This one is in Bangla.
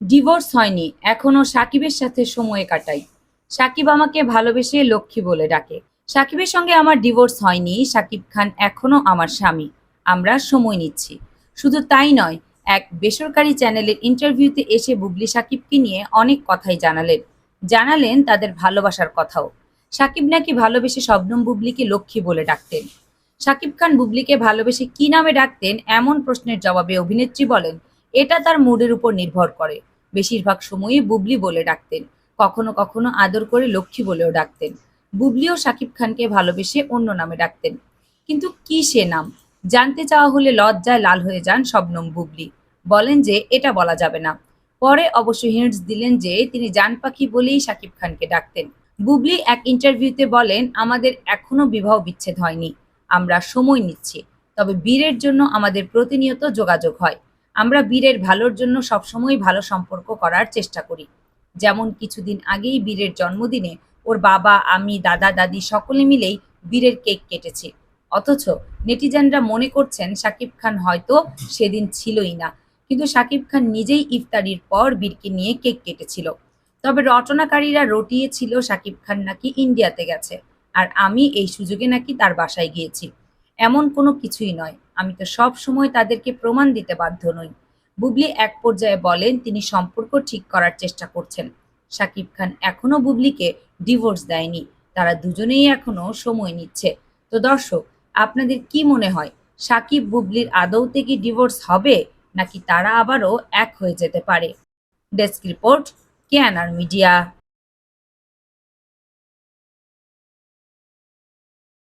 ডিভোর্স হয়নি, এখনও সাকিবের সাথে সময় কাটাই। সাকিব আমাকে ভালোবেসে লক্ষ্মী বলে ডাকে। সাকিবের সঙ্গে আমার ডিভোর্স হয়নি, সাকিব খান এখনও আমার স্বামী। আমরা সময় নিচ্ছি। শুধু তাই নয়, এক বেসরকারি চ্যানেলের ইন্টারভিউতে এসে বুবলি সাকিবকে নিয়ে অনেক কথাই জানালেন। জানালেন তাদের ভালোবাসার কথাও। সাকিব নাকি ভালোবেসে শবনম বুবলিকে লক্ষ্মী বলে ডাকতেন। সাকিব খান বুবলিকে ভালোবেসে কি নামে ডাকতেন এমন প্রশ্নের জবাবে অভিনেত্রী বলেন এটা তার মুডের উপর নির্ভর করে। বেশিরভাগ সময়ই বুবলি বলে ডাকতেন। কখনো কখনো আদর করে লক্ষ্মী বলেও ডাকতেন। বুবলিও সাকিব খানকে ভালোবেসে অন্য নামে ডাকতেন। কিন্তু কি সে নাম? জানতে চাওয়া হলে লজ্জায় লাল হয়ে যান শবনম বুবলি। বলেন যে এটা বলা যাবে না। পরে অবশ্য হিন্টস দিলেন যে তিনি জান পাখি বলেই সাকিব খানকে ডাকতেন। বুবলি এক ইন্টারভিউতে বলেন, আমাদের এখনও বিবাহ বিচ্ছেদ হয়নি। আমরা সময় নিচ্ছি। তবে বীরের জন্য আমাদের প্রতিনিয়ত যোগাযোগ হয়। আমরা বীরের ভালোর জন্য সবসময় ভালো সম্পর্ক করার চেষ্টা করি। যেমন কিছুদিন আগেই বীরের জন্মদিনে ওর বাবা, আমি, দাদা, দাদি সকলে মিলেই বীরের কেক কেটেছি। অথচ নেটিজেনরা মনে করছেন শাকিব খান হয়তো সেদিন ছিলই না। কিন্তু শাকিব খান নিজেই ইফতারির পর বীরকে নিয়ে কেক কেটেছিল। তবে রটনাকারীরা রটিয়েছিল শাকিব খান নাকি ইন্ডিয়াতে গেছে। আর আমি এই সুযোগে নাকি তার বাসায় গিয়েছি। এমন কোনো কিছুই নয়। আমি তো সব সময় তাদেরকে প্রমাণ দিতে বাধ্য নই। বুবলি এক পর্যায়ে বলেন, তিনি সম্পর্ক ঠিক করার চেষ্টা করছেন। শাকিব খান এখনও বুবলিকে ডিভোর্স দেয়নি। তারা দুজনেই এখনও সময় নিচ্ছে। তো দর্শক, আপনাদের কি মনে হয়, সাকিব বুবলির আদৌতে কি ডিভোর্স হবে, নাকি তারা আবারও এক হয়ে যেতে পারে? ডেস্ক রিপোর্ট কেয়ানার মিডিয়া।